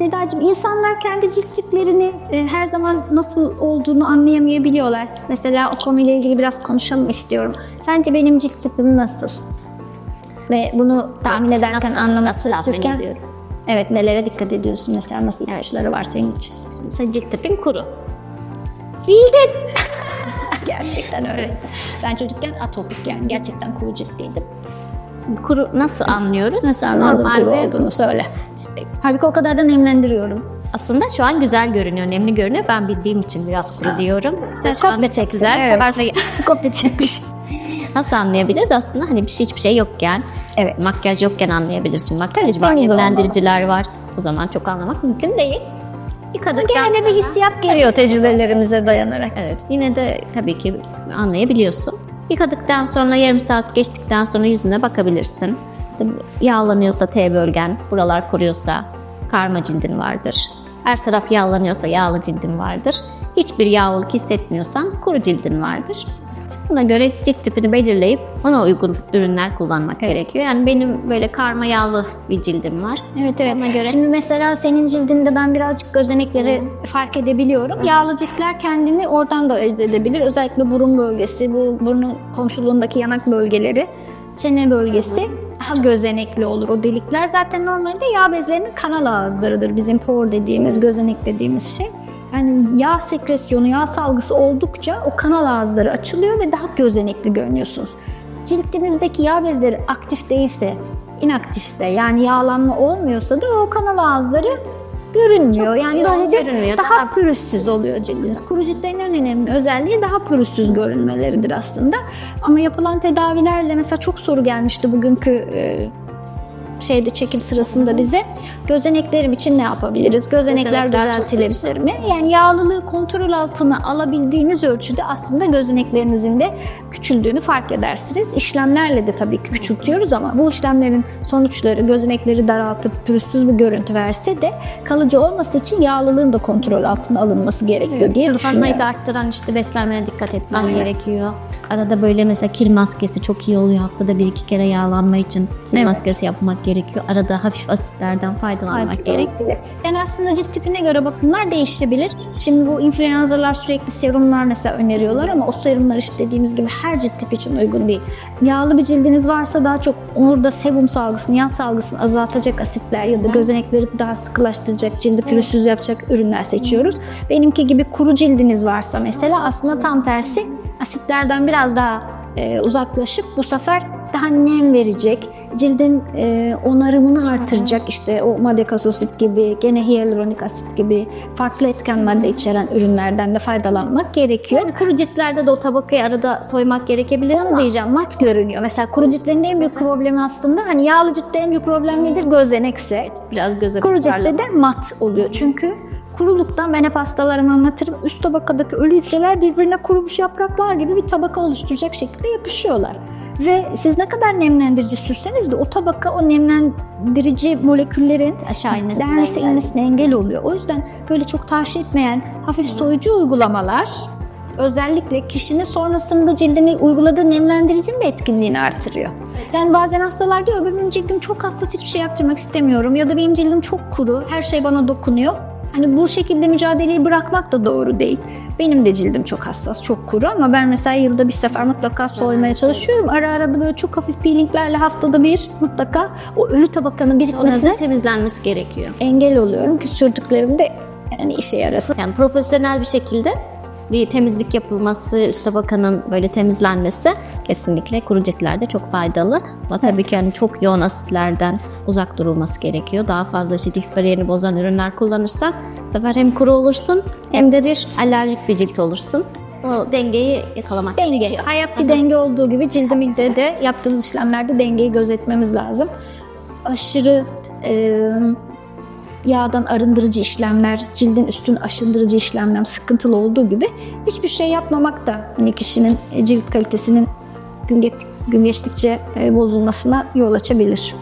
Sedacığım insanlar kendi cilt tiplerini e, her zaman nasıl olduğunu anlayamayabiliyorlar. Mesela o konuyla ilgili biraz konuşalım istiyorum. Sence benim cilt tipim nasıl? Ve bunu tahmin ederken nasıl- anlamak nasıl tahmin çalışırken ediyorum? evet nelere dikkat ediyorsun mesela nasıl ipuçları var senin için? Senin cilt tipin kuru. Bildin. gerçekten öyle. Ben çocukken atopik yani gerçekten kuru ciltliydim. Kuru nasıl anlıyoruz? Nasıl Normalde olduğunu söyle. işte Halbuki o kadar da nemlendiriyorum. aslında şu an güzel görünüyor, nemli görünüyor. Ben bildiğim için biraz kuru diyorum. Sen Şu an kopya çek güzel. Evet. Varsa- Kopya çekmiş. Nasıl anlayabiliriz? Aslında hani bir şey hiçbir şey yokken, Evet. makyaj yokken anlayabilirsin. Makyaj var, nemlendiriciler var. O zaman çok anlamak mümkün değil. Yıkadıktan Gene de bir hissiyat geliyor tecrübelerimize dayanarak. Evet yine de tabii ki anlayabiliyorsun. Yıkadıktan sonra yarım saat geçtikten sonra yüzüne bakabilirsin. İşte yağlanıyorsa T bölgen, buralar kuruyorsa karma cildin vardır. Her taraf yağlanıyorsa yağlı cildin vardır. Hiçbir yağlılık hissetmiyorsan kuru cildin vardır. Buna göre cilt tipini belirleyip ona uygun ürünler kullanmak gerekiyor. Yani benim böyle karma yağlı bir cildim var. Evet evet. Ona göre- Şimdi mesela senin cildinde ben birazcık gözenekleri fark edebiliyorum. Yağlı ciltler kendini oradan da elde edebilir. Özellikle burun bölgesi, bu burun komşuluğundaki yanak bölgeleri, çene bölgesi daha gözenekli olur. O delikler zaten normalde yağ bezlerinin kanal ağızlarıdır. Bizim por dediğimiz, gözenek dediğimiz şey. Yani yağ sekresyonu, yağ salgısı oldukça o kanal ağızları açılıyor ve daha gözenekli görünüyorsunuz. Cildinizdeki yağ bezleri aktif değilse, inaktifse yani yağlanma olmuyorsa da o kanal ağızları görünmüyor. yani yoğun böylece görünmüyor, daha, daha pürüzsüz oluyor cildiniz. Kuru ciltlerin en önemli özelliği daha pürüzsüz görünmeleridir aslında. Ama yapılan tedavilerle mesela çok soru gelmişti bugünkü e, şeyde çekim sırasında bize gözeneklerim için ne yapabiliriz? Gözenekler düzeltilebilir mi? Yani yağlılığı kontrol altına alabildiğiniz ölçüde aslında gözeneklerinizin de küçüldüğünü fark edersiniz. İşlemlerle de tabii ki küçültüyoruz ama bu işlemlerin sonuçları gözenekleri daraltıp pürüzsüz bir görüntü verse de kalıcı olması için yağlılığın da kontrol altına alınması gerekiyor diye düşünüyorum. Fazlayı da arttıran işte beslenmene dikkat etmen gerekiyor. Arada böyle mesela kil maskesi çok iyi oluyor. Haftada bir iki kere yağlanma için kil Evet. maskesi yapmak gerekiyor. Arada hafif asitlerden faydalanmak gerekiyor. Yani aslında cilt tipine göre bakımlar değişebilir. Şimdi bu influencerlar sürekli serumlar mesela öneriyorlar ama o serumlar işte dediğimiz gibi her cilt tipi için uygun değil. Yağlı bir cildiniz varsa daha çok orada sebum salgısını, yağ salgısını azaltacak asitler ya da gözenekleri daha sıkılaştıracak, cildi pürüzsüz yapacak ürünler seçiyoruz. Benimki gibi kuru cildiniz varsa mesela aslında tam tersi asitlerden biraz daha e, uzaklaşıp bu sefer daha nem verecek, cildin e, onarımını artıracak işte o madekasosit gibi, gene hyaluronik asit gibi farklı etken madde içeren ürünlerden de faydalanmak gerekiyor. Yani kuru ciltlerde de o tabakayı arada soymak gerekebilir Onu ama diyeceğim mat görünüyor. Mesela kuru ciltlerin en büyük problemi aslında hani yağlı ciltte en büyük problem nedir? Gözenekse. biraz göze Kuru ciltte de mat oluyor. Çünkü kuruluktan ben hep hastalarıma anlatırım. Üst tabakadaki ölü hücreler birbirine kurumuş yapraklar gibi bir tabaka oluşturacak şekilde yapışıyorlar. Ve siz ne kadar nemlendirici sürseniz de o tabaka o nemlendirici moleküllerin Aşağı inmesine derse engel. inmesine engel oluyor. O yüzden böyle çok tahriş etmeyen hafif soyucu uygulamalar özellikle kişinin sonrasında cildine uyguladığı nemlendiricinin de etkinliğini artırıyor. Yani bazen hastalar diyor benim cildim çok hassas hiçbir şey yaptırmak istemiyorum ya da benim cildim çok kuru her şey bana dokunuyor. Hani bu şekilde mücadeleyi bırakmak da doğru değil. Benim de cildim çok hassas, çok kuru ama ben mesela yılda bir sefer mutlaka soymaya çalışıyorum. Ara ara da böyle çok hafif peelinglerle haftada bir mutlaka o ölü tabakanın birikmesine temizlenmesi gerekiyor. engel oluyorum ki sürdüklerimde yani işe yarasın. Yani profesyonel bir şekilde bir temizlik yapılması, üst tabakanın böyle temizlenmesi kesinlikle kuru ciltlerde çok faydalı. Ama tabii ki hani çok yoğun asitlerden uzak durulması gerekiyor. Daha fazla işte cilt bariyerini bozan ürünler kullanırsak bu sefer hem kuru olursun hem de bir alerjik bir cilt olursun. O dengeyi yakalamak Denge. gerekiyor. Hayat bir denge olduğu gibi cildimizde de yaptığımız işlemlerde dengeyi gözetmemiz lazım. Aşırı e, yağdan arındırıcı işlemler, cildin üstünü aşındırıcı işlemler sıkıntılı olduğu gibi hiçbir şey yapmamak da hani kişinin e, cilt kalitesinin gün geçtikçe e, bozulmasına yol açabilir.